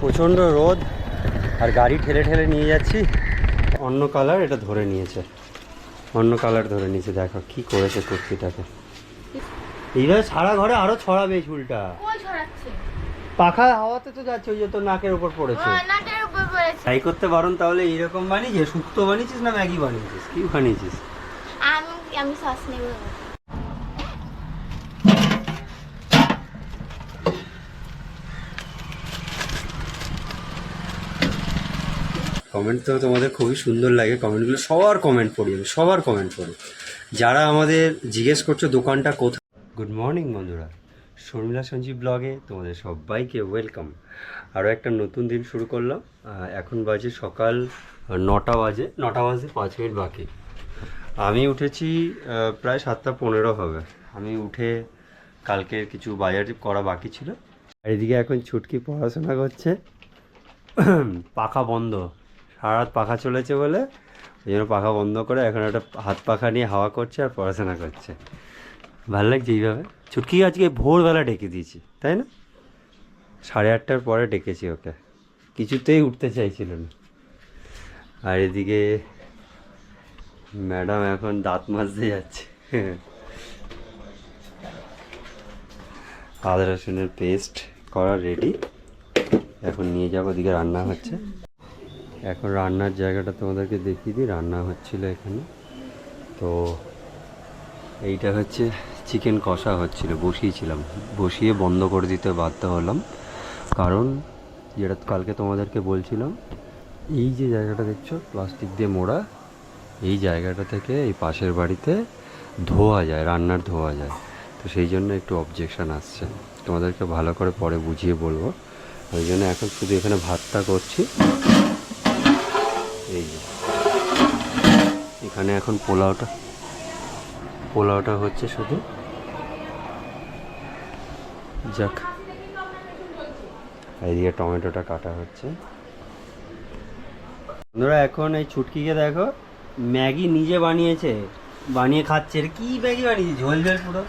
প্রচণ্ড রোদ আর গাড়ি ঠেলে ঠেলে নিয়ে যাচ্ছি। অন্য কালার এটা ধরে নিয়েছে। অন্য কালার ধরে নিয়েছে। দেখো কি করেছে কুর্তিটাকে। এইভাবে সারা ঘরে আরও ছড়াবে এই চুলটা। পাখা হাওয়াতে তো যাচ্ছে ওই যে তোর নাকের উপর পড়েছে। পড়েছে। ট্রাই করতে পারুন তাহলে এইরকম বানিয়েছিস? শুক্তো বানিয়েছিস না ম্যাগি বানিয়েছিস? কি বানিয়েছিস? আমি আমি সস নেব। কমেন্ট তো তোমাদের খুবই সুন্দর লাগে। কমেন্টগুলো সবার কমেন্ট পড়ি আমি সবার কমেন্ট পড়ি। যারা আমাদের জিজ্ঞেস করছ দোকানটা কোথায় গুড মর্নিং বন্ধুরা। শর্মিলা সঞ্জীব ব্লগে তোমাদের সবাইকে ওয়েলকাম আরও একটা নতুন দিন শুরু করলাম। এখন বাজে সকাল নটা বাজে নটা বাজে পাঁচ মিনিট বাকি। আমি উঠেছি প্রায় সাতটা পনেরো হবে। আমি উঠে কালকে কিছু বাজার করা বাকি ছিল। এদিকে এখন ছুটকি পড়াশোনা করছে। পাখা বন্ধ। সারা রাত পাখা চলেছে বলে ওই জন্য পাখা বন্ধ করে এখন একটা হাত পাখা নিয়ে হাওয়া করছে আর পড়াশোনা করছে। ভালো লাগছে এইভাবে? ছুটকি আজকে ভোরবেলা ডেকে দিয়েছি, তাই না? সাড়ে আটটার পরে ডেকেছি ওকে। কিছুতেই উঠতে চাইছিল না। আর এদিকে ম্যাডাম এখন দাঁত মাজতে যাচ্ছে। আদা রসুনের পেস্ট করা রেডি এখন নিয়ে যাব, ওদিকে রান্না হচ্ছে। এখন রান্নার জায়গাটা তোমাদেরকে দেখিয়ে দিই। রান্না হচ্ছিল এখানে। তো এইটা হচ্ছে চিকেন কষা হচ্ছিল, বসিয়েছিলাম। বসিয়ে বন্ধ করে দিতে বাধ্য হলাম। কারণ যেটা কালকে তোমাদেরকে বলছিলাম, এই যে জায়গাটা দেখছ, প্লাস্টিক দিয়ে মোড়া, এই জায়গাটা থেকে এই পাশের বাড়িতে ধোয়া যায়, রান্নার ধোয়া যায়। তো সেই জন্য একটু অবজেকশন আসছে। তোমাদেরকে ভালো করে পরে বুঝিয়ে বলব। ওই জন্য এখন শুধু এখানে ভাতটা করছি। এই যে। এখানে এখন পোলাওটা। পোলাওটা হচ্ছে শুধু যাক। এইদিকে টমেটোটা কাটা হচ্ছে। বন্ধুরা এখন এই ছুটকিকে দেখো ম্যাগি নিজে বানিয়েছে বানিয়ে খাচ্ছে। কি ম্যাগি বানিয়েছে? ঝোল ঝোল পুরো।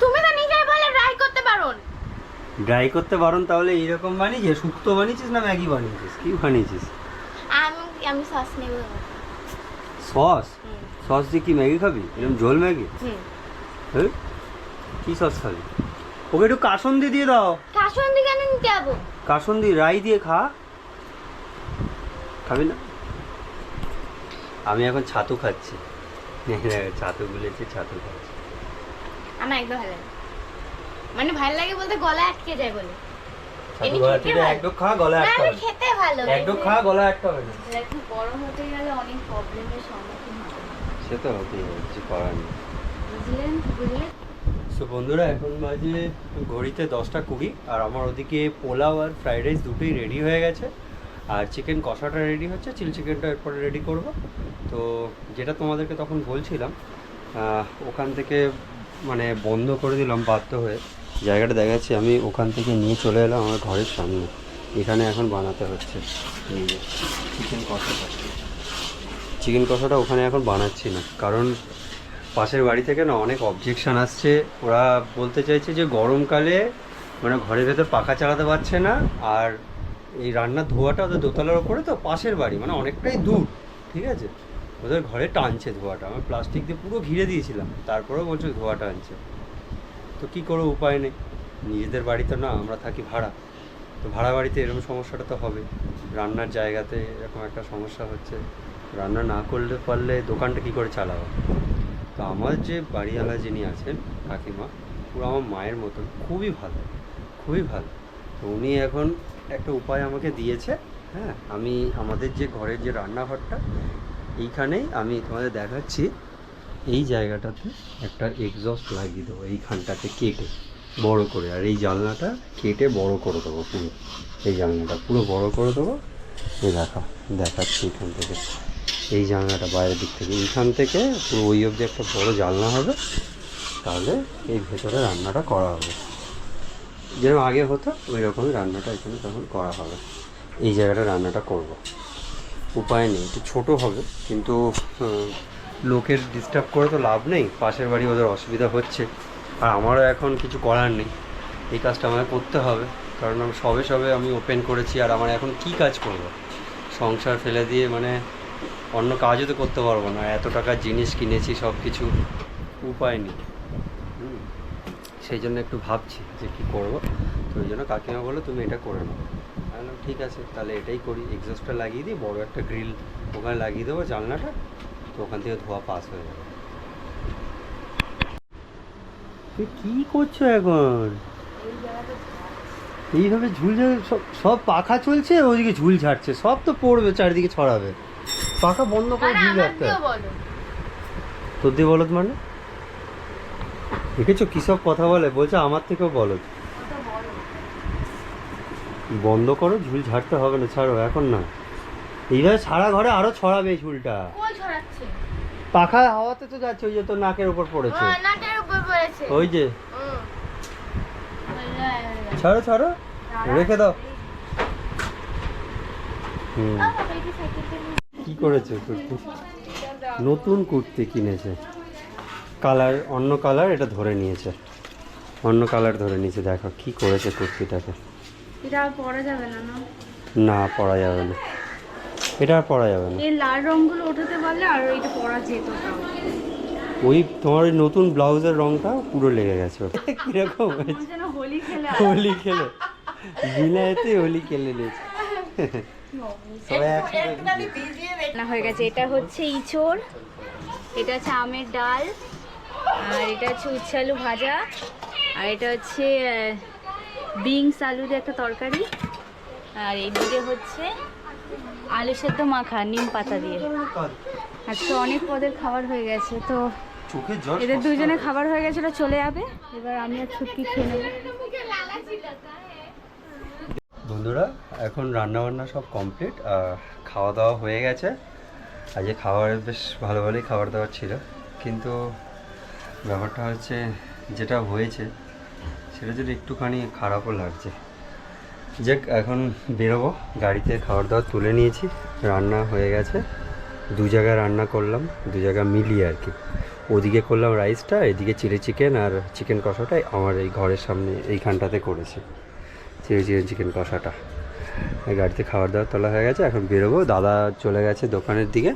তুমি তো নিজেই বলে ট্রাই করতে পারো। ড্রাই করতে পারুন তাহলে এইরকম বানিয়েছে? শুক্তো বানিয়েছিস না ম্যাগি বানিয়েছিস? কি বানিয়েছিস? আমি সস নেব। সস? সস দিয়ে কি ম্যাগি খাবি? এরকম ঝোল ম্যাগি? হ্যাঁ কি সস খাবি? ওকে একটু কাসন্দি দিয়ে দাও। কাশন দিকে নিতে যাব? কাসন্দি রাই দিয়ে খা। খাবি না? আমি এখন ছাতু খাচ্ছি। ছাতু গুলেছি ছাতু খাচ্ছি। আমার একদম ভালো লাগে। মানে ভালো লাগে বলতে গলা আটকে যায় বলে। ছাতু গলা খেতে থেকে ভালো। এক ডোক খা গলা না একটা হবে খেতে ভালো এক ডোক খা গলা একটা হবে না। গরম হতে গেলে অনেক প্রবলেমের সম্মুখীন হবে সে তো হতেই হবে কিছু করার নেই। বুঝলেন? বুঝলেন সো বন্ধুরা এখন বাজে ঘড়িতে দশটা কুড়ি আর আমার ওদিকে পোলাও আর ফ্রাইড রাইস দুটোই রেডি হয়ে গেছে। আর চিকেন কষাটা রেডি হচ্ছে চিল চিকেনটা এরপরে রেডি করব। তো যেটা তোমাদেরকে তখন বলছিলাম ওখান থেকে মানে বন্ধ করে দিলাম বাধ্য হয়ে। জায়গাটা দেখাচ্ছি, আমি ওখান থেকে নিয়ে চলে এলাম আমার ঘরের সামনে। এখানে এখন বানাতে হচ্ছে। চিকেন কষাটা। চিকেন কষাটা ওখানে এখন বানাচ্ছি না। কারণ পাশের বাড়ি থেকে না অনেক অবজেকশন আসছে। ওরা বলতে চাইছে যে গরমকালে মানে ঘরের ভেতর পাখা চালাতে পারছে না। আর এই রান্নার ধোয়াটা ওদের দোতলার ওপরে তো পাশের বাড়ি মানে অনেকটাই দূর, ঠিক আছে? ওদের ঘরে টানছে ধোয়াটা। আমি প্লাস্টিক দিয়ে পুরো ঘিরে দিয়েছিলাম। তারপরেও বলছে ধোয়াটা আনছে। তো কী করব উপায় নেই। নিজেদের বাড়িতে না আমরা থাকি ভাড়া। তো ভাড়া বাড়িতে এরকম সমস্যাটা তো হবে। রান্নার জায়গাতে এরকম একটা সমস্যা হচ্ছে। রান্না না করলে, পারলে দোকানটা কী করে চালাবো? তো আমার যে বাড়িওয়ালা যিনি আছেন, কাকিমা, পুরো আমার মায়ের মতন, খুবই ভালো খুবই ভালো। তো উনি এখন একটা উপায় আমাকে দিয়েছে হ্যাঁ? আমি আমাদের যে ঘরের যে রান্নাঘরটা, এইখানেই আমি তোমাদের দেখাচ্ছি। এই জায়গাটাতে একটা এক্সস্ট লাগিয়ে দেবো, এইখানটাতে কেটে বড় করে, আর এই জানলাটা কেটে বড় করে দেবো পুরো। এই জানলাটা পুরো বড় করে দেবো। এই দেখা, দেখাচ্ছি এখান থেকে। এই জানলাটা বাইরের দিক থেকে, এইখান থেকে পুরো ওই অবধি একটা বড় জানলা হবে, তাহলে এই ভেতরে রান্নাটা করা হবে। যেরকম আগে হতো ওই রকমই রান্নাটা এখানে তখন করা হবে। এই জায়গাটা রান্নাটা করব। উপায় নেই, একটু ছোটো হবে, কিন্তু লোকের ডিস্টার্ব করে তো লাভ নেই, পাশের বাড়ি ওদের অসুবিধা হচ্ছে। আর আমারও এখন কিছু করার নেই, এই কাজটা আমাকে করতে হবে। কারণ আমি সবে সবে আমি ওপেন করেছি আর আমার এখন কি কাজ করব? সংসার ফেলে দিয়ে মানে অন্য কাজও তো করতে পারব না, এত টাকার জিনিস কিনেছি সব কিছু উপায় নেই। সেই জন্য একটু ভাবছি যে কী করব। তো ওই জন্য কাকিমা বলল, তুমি এটা করে নাও। আমি ঠিক আছে, তাহলে এটাই করি। এক্সস্টটা লাগিয়ে দিই, বড় একটা গ্রিল ওখানে লাগিয়ে দেবো জানলাটা তো ওখান থেকে ধোয়া পাস হয়ে যাবে তুই কী করছ এখন? এইভাবে ঝুল ঝাড়- সব সব পাখা চলছে ওইদিকে ঝুল ঝাড়ছে সব তো পড়বে চারিদিকে ছড়াবে। পাখা বন্ধ করে ঝুল ঝাড়তে তোর দিয়ে বলদ মানে? দেখেছ কী সব কথা বলে? বলছে আমার থেকেও বলদ ওটা বলো। বন্ধ করো ঝুল ঝাড়তে হবে না ছাড়ো এখন না। এইভাবে সারা ঘরে আরও ছড়াবে ঝুলটা। পাখা হাওয়াতে তো যাচ্ছে ওই যে তোর নাকের উপর পড়েছে। হ্যাঁ, নাটের উপর পড়েছে। ওই যে। ছাড়ো ছাড়ো। রেখে দাও। কি করেছে কুর্তি? নতুন কুর্তি কিনেছে। কালার অন্য কালার এটা ধরে নিয়েছে। অন্য কালার ধরে নিয়েছে দেখো কি করেছে কুর্তিটাকে। এটা পরা যাবে না? না পরা যাবে না। এটা আর পরা যাবে না। এই লাল রংগুলো ওঠাতে পারলে আর এটা পরা যেত ওই তোমার ওই নতুন ব্লাউজের রংটা পুরো লেগে গেছে। ওটা কীরকম হোলি খেলে হোলি খেলে। বিলাইতে হোলি খেলে নিয়েছে। সবাই একসাথে না হয়ে গেছে। এটা হচ্ছে ইঁচড় এটা হচ্ছে আমের ডাল আর এটা হচ্ছে উচ্ছে আলু ভাজা আর এটা হচ্ছে বিনস আলু দিয়ে একটা তরকারি আর এইদিকে হচ্ছে আলু সেদ্ধ মাখা নিম পাতা দিয়ে। আজকে অনেক পদের খাবার হয়ে গেছে তো এদের দুজনে খাবার হয়ে গেছে ওরা চলে যাবে। এবার আমি আর ছুটকি খেয়ে নেব। বন্ধুরা এখন রান্না বান্না সব কমপ্লিট আর খাওয়া দাওয়া হয়ে গেছে। আজকে খাবার বেশ ভালো ভালোই খাবার দাবার ছিল কিন্তু ব্যাপারটা হচ্ছে যেটা হয়েছে সেটা যদি একটুখানি খারাপও লাগছে। যাক, এখন বেরোবো। গাড়িতে খাবার দাবার তুলে নিয়েছি। রান্না হয়ে গেছে। দু জায়গায় রান্না করলাম, দু জায়গা মিলিয়ে আর কি। ওদিকে করলাম রাইসটা, এদিকে চিলি চিকেন আর চিকেন কষাটাই আমার এই ঘরের সামনে এইখানটাতে করেছি। চিলি চিকেন চিকেন কষাটা। গাড়িতে খাবার দাবার তোলা হয়ে গেছে, এখন বেরোবো। দাদা চলে গেছে দোকানের দিকে।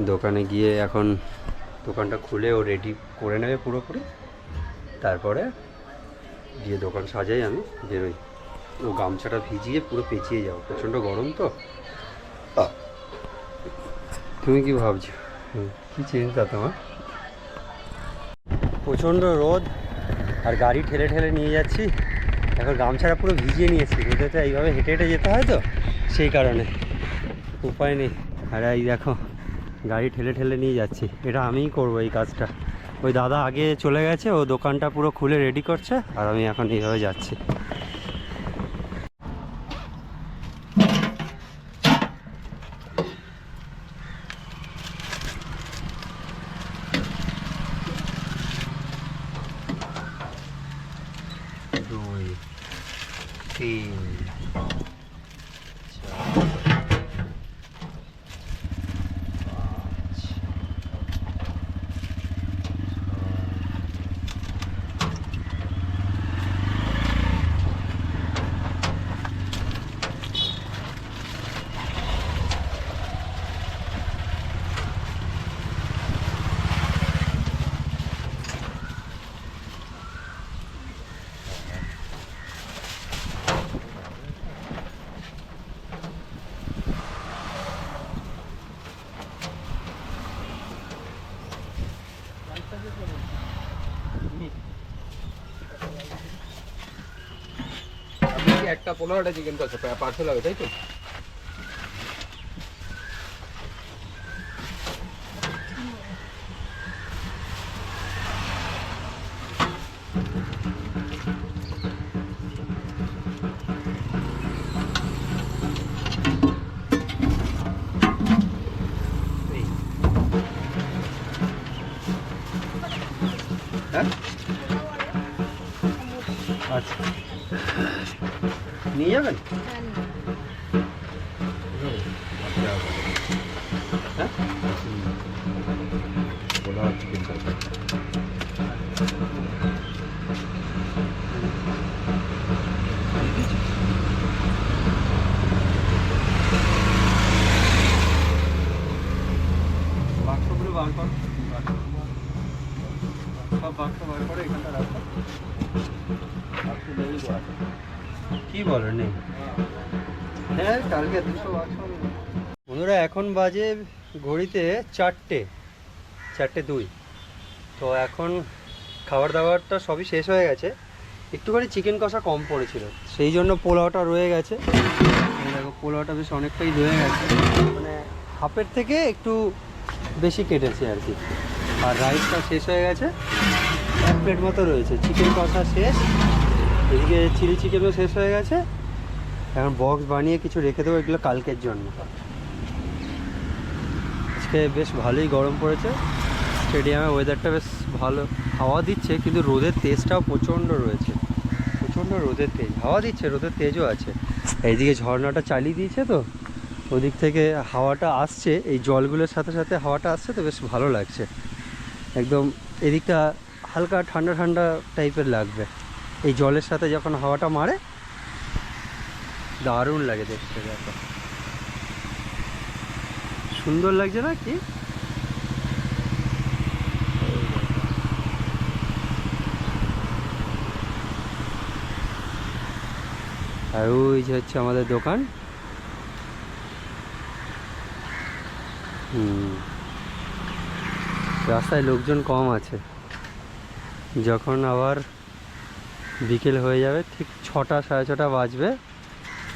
দোকানে গিয়ে এখন দোকানটা খুলে ও রেডি করে নেবে পুরোপুরি। তারপরে গিয়ে দোকান সাজাই আমি বেরোই ও গামছাটা ভিজিয়ে পুরো পেঁচিয়ে যাও। প্রচণ্ড গরম তো। তুমি কি ভাবছ? কি চিন্তা তোমার? প্রচণ্ড রোদ, আর গাড়ি ঠেলে ঠেলে নিয়ে যাচ্ছি। এখন গামছাটা পুরো ভিজিয়ে নিয়েছি রোদে তো এইভাবে হেঁটে হেঁটে যেতে হয় তো, সেই কারণে। উপায় নেই। আর এই দেখো, গাড়ি ঠেলে ঠেলে নিয়ে যাচ্ছি। এটা আমিই করব এই কাজটা। ওই দাদা আগে চলে গেছে, ও দোকানটা পুরো খুলে রেডি করছে, আর আমি এখন এইভাবে যাচ্ছি দুই তিন চার পাঁচ আপনি কি একটা পনেরোটা চিকেন কষা পার্সেল হবে তাই তো? হ্যাঁ? আচ্ছা। নিয়ে যাবেন? বার কর সব বাক্স বার করে এখানটা রাখো বাক্স দিয়ে কি বলো নেই হ্যাঁ কালকে দুশো। বন্ধুরা এখন বাজে ঘড়িতে চারটে চারটে দুই। তো এখন খাবার দাবারটা সবই শেষ হয়ে গেছে। একটুখানি চিকেন কষা কম পড়েছিল সেই জন্য পোলাওটা রয়ে গেছে। দেখো পোলাওটা বেশ অনেকটাই রয়ে গেছে। মানে হাফের থেকে একটু বেশি কেটেছে আর কি। আর রাইসটা শেষ হয়ে গেছে এক প্লেট মতো রয়েছে। চিকেন কষা শেষ। এদিকে চিলি চিকেনও শেষ হয়ে গেছে। এখন বক্স বানিয়ে কিছু রেখে দেবো এগুলো কালকের জন্য। আজকে বেশ ভালোই গরম পড়েছে। স্টেডিয়ামে ওয়েদারটা বেশ ভালো। হাওয়া দিচ্ছে, কিন্তু রোদের তেজটাও প্রচণ্ড রয়েছে। প্রচণ্ড রোদের তেজ। হাওয়া দিচ্ছে, রোদের তেজও আছে। এইদিকে ঝর্ণাটা চালিয়ে দিয়েছে তো। ওদিক থেকে হাওয়াটা আসছে। এই জলগুলোর সাথে সাথে হাওয়াটা আসছে তো, বেশ ভালো লাগছে। একদম এদিকটা হালকা ঠান্ডা ঠান্ডা টাইপের লাগবে। এই জলের সাথে যখন হাওয়াটা মারে, দারুণ লাগে দেখতে দেখো। সুন্দর লাগছে না কি? আর ওই যে হচ্ছে আমাদের দোকান। রাস্তায় লোকজন কম আছে। যখন আবার বিকেল হয়ে যাবে, ঠিক ছটা, সাড়ে ছটা বাজবে।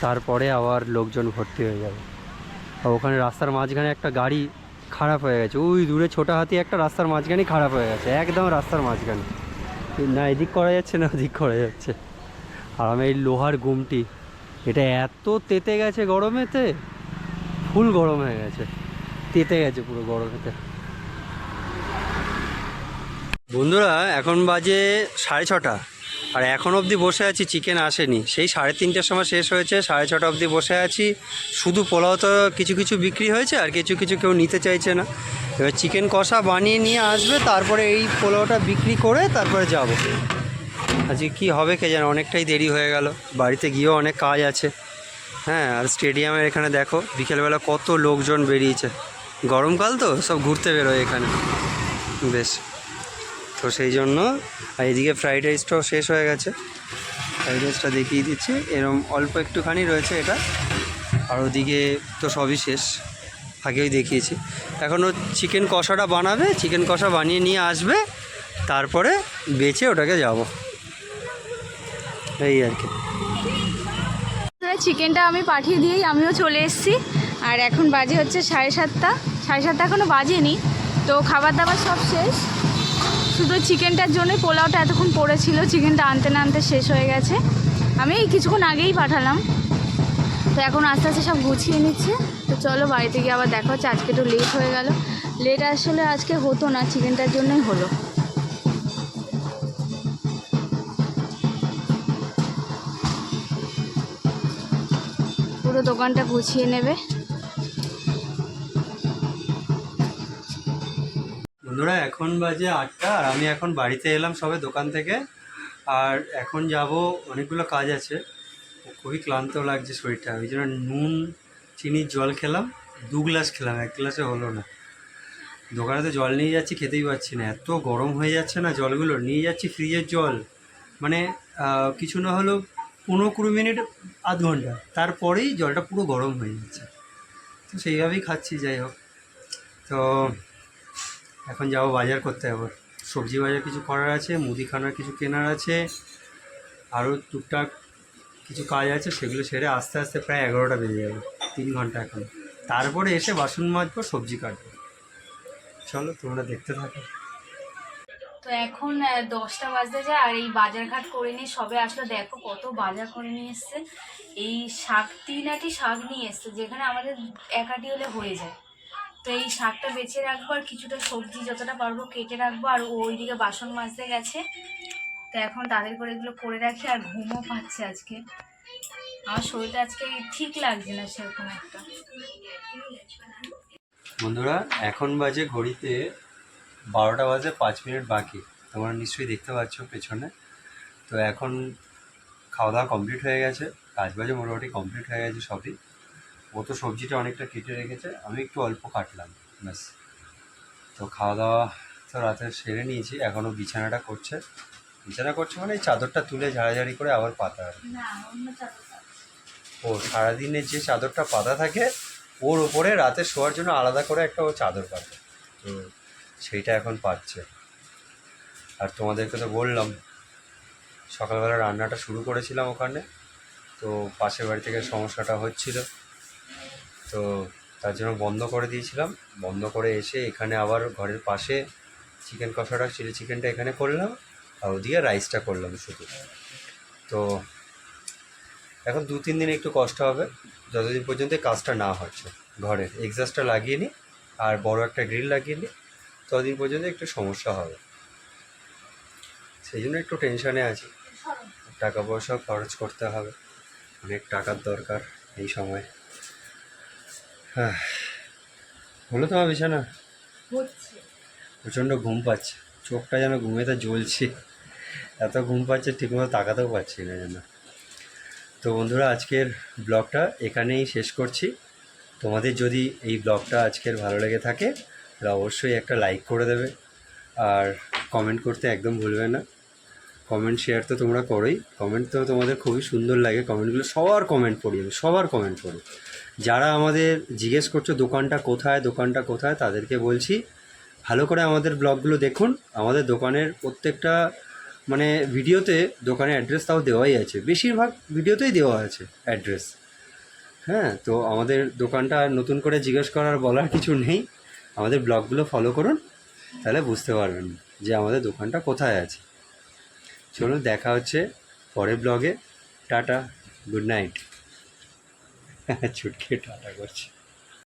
তারপরে আবার লোকজন ভর্তি হয়ে যাবে। আর ওখানে রাস্তার মাঝখানে একটা গাড়ি খারাপ হয়ে গেছে। ওই দূরে ছোটা হাতি একটা রাস্তার মাঝখানেই খারাপ হয়ে গেছে, একদম রাস্তার মাঝখানে। না, এদিক করা যাচ্ছে না, ওদিক করা যাচ্ছে। আর আমি এই লোহার গুমটি, এটা এত তেতে গেছে গরমেতে, ফুল গরম হয়ে গেছে। তেতে গেছে পুরো গরমেতে। বন্ধুরা, এখন বাজে সাড়ে ছটা। আর এখন অবধি বসে আছি চিকেন আসেনি। সেই সাড়ে তিনটের সময় শেষ হয়েছে, সাড়ে ছটা অবধি বসে আছি। শুধু পোলাও তো কিছু কিছু বিক্রি হয়েছে, আর কিছু কিছু কেউ নিতে চাইছে না। এবার চিকেন কষা বানিয়ে নিয়ে আসবে, তারপরে এই পোলাওটা বিক্রি করে তারপরে যাব। আজকে কী হবে কে জানে, অনেকটাই দেরি হয়ে গেল। বাড়িতে গিয়েও অনেক কাজ আছে। হ্যাঁ আর স্টেডিয়ামের এখানে দেখো, বিকেলবেলা কত লোকজন বেরিয়েছে। গরমকাল তো, সব ঘুরতে বেরোয় এখানে। বেশ। তো সেই জন্য, আর এদিকে ফ্রাইড রাইসটাও শেষ হয়ে গেছে। ফ্রাইড রাইসটা দেখিয়ে দিচ্ছি। এরম অল্প একটুখানি রয়েছে এটা। আর ওদিকে তো সবই শেষ। আগেই দেখিয়েছি। এখনও চিকেন কষাটা বানাবে। চিকেন কষা বানিয়ে নিয়ে আসবে। তারপরে বেচে ওটাকে যাব। এই আর কি। চিকেনটা আমি পাঠিয়ে দিয়েই আমিও চলে এসেছি। আর এখন বাজে হচ্ছে সাড়ে সাতটা। সাড়ে সাতটা এখনও বাজেনি। তো খাবার দাবার সব শেষ। শুধু চিকেনটার জন্য পোলাওটা এতক্ষণ পড়েছিল, চিকেনটা আনতে না আনতে শেষ হয়ে গেছে। আমি কিছুক্ষণ আগেই পাঠালাম। তো এখন আস্তে আস্তে সব গুছিয়ে নিচ্ছে। তো চলো বাড়িতে গিয়ে আবার দেখা হচ্ছে। আজকে একটু লেট হয়ে গেল। লেট আসলে আজকে হতো না, চিকেনটার জন্যই হলো। পুরো দোকানটা গুছিয়ে নেবে। বন্ধুরা, এখন বাজে আটটা আর আমি এখন বাড়িতে এলাম সবে দোকান থেকে। আর এখন যাব, অনেকগুলো কাজ আছে। খুবই ক্লান্ত লাগছে শরীরটা। ওই জন্য নুন, চিনির জল খেলাম। দু গ্লাস খেলাম, এক গ্লাসে হলো না। দোকানে তো জল নিয়ে যাচ্ছি, খেতেই পাচ্ছি না। এত গরম হয়ে যাচ্ছে না জলগুলো। নিয়ে যাচ্ছি ফ্রিজের জল। মানে কিছু না হলেও পনেরো কুড়ি মিনিট, আধ ঘণ্টা। তারপরেই জলটা পুরো গরম হয়ে যাচ্ছে। তো সেইভাবেই খাচ্ছি, যাই হোক। তো এখন যাব বাজার করতে আবার। সবজি বাজার কিছু করার আছে, মুদিখানার কিছু কেনার আছে, আরও টুকটাক কিছু কাজ আছে, সেগুলো সেরে আস্তে আস্তে প্রায় এগারোটা বেজে যাবে, তিন ঘণ্টা এখন। তারপরে এসে বাসন মাজবো, সবজি কাটবো। চলো, তোমরা দেখতে থাকো। তো এখন দশটা বাজতে যায়, আর এই বাজারঘাট করে নিয়ে সবে আসলে, দেখো কত বাজার করে নিয়ে এসছে। এই শাক তিন আটি শাক নিয়ে এসছে, যেখানে আমাদের এক আটি হলে হয়ে যায়। তো এই শাকটা বেছে রাখব আর কিছুটা সবজি যতটা পারব কেটে রাখব, আর ওইদিকে বাসন মাজতে গেছে। তো এখন তাদের করে এগুলো করে রাখি আর ঘুমও পাচ্ছে আজকে। আমার শরীরটা আজকে ঠিক লাগছে না সেরকম একটা। বন্ধুরা, এখন বাজে ঘড়িতে বারোটা বাজে পাঁচ মিনিট বাকি। তোমরা নিশ্চয়ই দেখতে পাচ্ছ পেছনে। তো এখন খাওয়া দাওয়া কমপ্লিট হয়ে গেছে কাজ বাজে মোটামুটি কমপ্লিট হয়ে গেছে সবই। ও তো সবজিটা অনেকটা কেটে রেখেছে আমি একটু অল্প কাটলাম ব্যাস। তো খাওয়া দাওয়া তো রাতে সেরে নিয়েছি এখনও বিছানাটা করছে। বিছানা করছে মানে এই চাদরটা তুলে ঝাড়াঝাড়ি করে আবার পাতা আর। ও সারাদিনের যে চাদরটা পাতা থাকে ওর ওপরে রাতে শোয়ার জন্য আলাদা করে একটা ও চাদর পাবে তো সেইটা এখন পাচ্ছে। আর তোমাদেরকে তো বললাম সকালবেলা রান্নাটা শুরু করেছিলাম ওখানে তো পাশের বাড়ি থেকে সমস্যাটা হচ্ছিল। তো তার জন্য বন্ধ করে দিয়েছিলাম। বন্ধ করে এসে এখানে আবার ঘরের পাশে চিকেন কষাটা চিলি চিকেনটা এখানে করলাম। আর ওদিকে রাইসটা করলাম শুধু। তো এখন দু, তিন দিন একটু কষ্ট হবে। যতদিন পর্যন্ত কাজটা না হচ্ছে। ঘরের এক্সাস্টটা লাগিয়ে নিই আর বড় একটা গ্রিল লাগিয়ে নিই ততদিন পর্যন্ত একটু সমস্যা হবে। সেই জন্য একটু টেনশনে আছি। টাকা পয়সাও খরচ করতে হবে। অনেক টাকার দরকার এই সময়। হলো তোমার বিছানা? প্রচণ্ড ঘুম পাচ্ছে। চোখটা যেন ঘুমেতে জ্বলছে। এত ঘুম পাচ্ছে ঠিকমতো তাকাতেও পাচ্ছি না যেন। তো বন্ধুরা আজকের ব্লগটা এখানেই শেষ করছি। তোমাদের যদি এই ব্লগটা আজকের ভালো লেগে থাকে তাহলে অবশ্যই একটা লাইক করে দেবে। আর কমেন্ট করতে একদম ভুলবে না। কমেন্ট শেয়ার তো তোমরা করোই। কমেন্ট তো তোমাদের খুবই সুন্দর লাগে। কমেন্টগুলো সবার কমেন্ট পড়ি আমি সবার কমেন্ট পড়ি যারা আমাদের জিজ্ঞেস করছ দোকানটা কোথায় দোকানটা কোথায়, তাদেরকে বলছি, ভালো করে আমাদের ব্লগগুলো দেখুন। আমাদের দোকানের প্রত্যেকটা মানে ভিডিওতে দোকানের অ্যাড্রেস তাও দেওয়াই আছে। বেশিরভাগ ভিডিওতেই দেওয়া আছে অ্যাড্রেস হ্যাঁ তো আমাদের দোকানটা নতুন করে জিজ্ঞেস করার বলার কিছু নেই। আমাদের ব্লগগুলো ফলো করুন, তাহলে বুঝতে পারবেন যে আমাদের দোকানটা কোথায় আছে। চলুন দেখা হচ্ছে পরে ব্লগে টাটা গুড নাইট ছুটকে টাটা করছি।